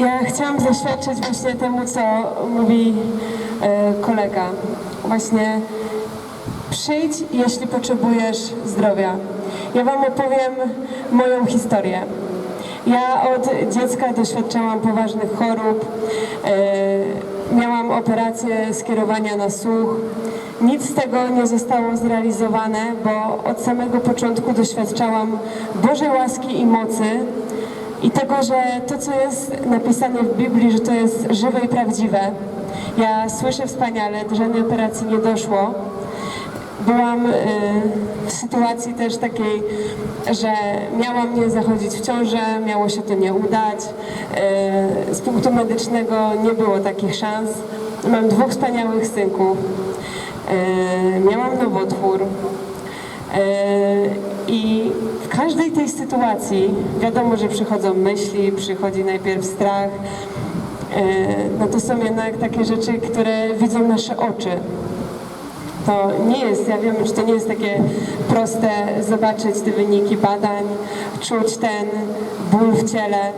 Ja chciałam zaświadczyć właśnie temu, co mówi e, kolega. Właśnie przyjdź, jeśli potrzebujesz zdrowia. Ja Wam opowiem moją historię. Ja od dziecka doświadczałam poważnych chorób. E, miałam operację skierowania na słuch. Nic z tego nie zostało zrealizowane, bo od samego początku doświadczałam Bożej łaski i mocy i tego, że to, co jest napisane w Biblii, że to jest żywe i prawdziwe. Ja słyszę wspaniale, do żadnej operacji nie doszło. Byłam y, w sytuacji też takiej, że miała mnie zachodzić w ciążę, miało się to nie udać. Y, z punktu medycznego nie było takich szans. Mam dwóch wspaniałych synków. Y, miałam nowotwór. E, I w każdej tej sytuacji wiadomo, że przychodzą myśli, przychodzi najpierw strach. E, No to są jednak takie rzeczy, które widzą nasze oczy. To nie jest, ja wiem, że to nie jest takie proste zobaczyć te wyniki badań, czuć ten ból w ciele,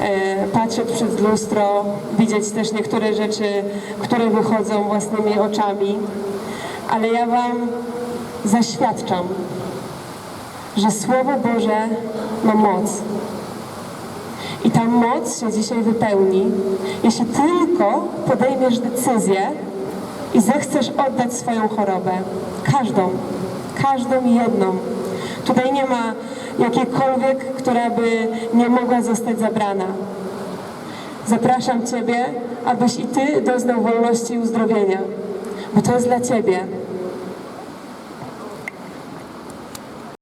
e, patrzeć przez lustro, widzieć też niektóre rzeczy, które wychodzą własnymi oczami. Ale ja Wam zaświadczam, że Słowo Boże ma moc. I ta moc się dzisiaj wypełni, jeśli tylko podejmiesz decyzję i zechcesz oddać swoją chorobę. Każdą, każdą jedną. Tutaj nie ma jakiejkolwiek, która by nie mogła zostać zabrana. Zapraszam Ciebie, abyś i Ty doznał wolności i uzdrowienia, bo to jest dla Ciebie.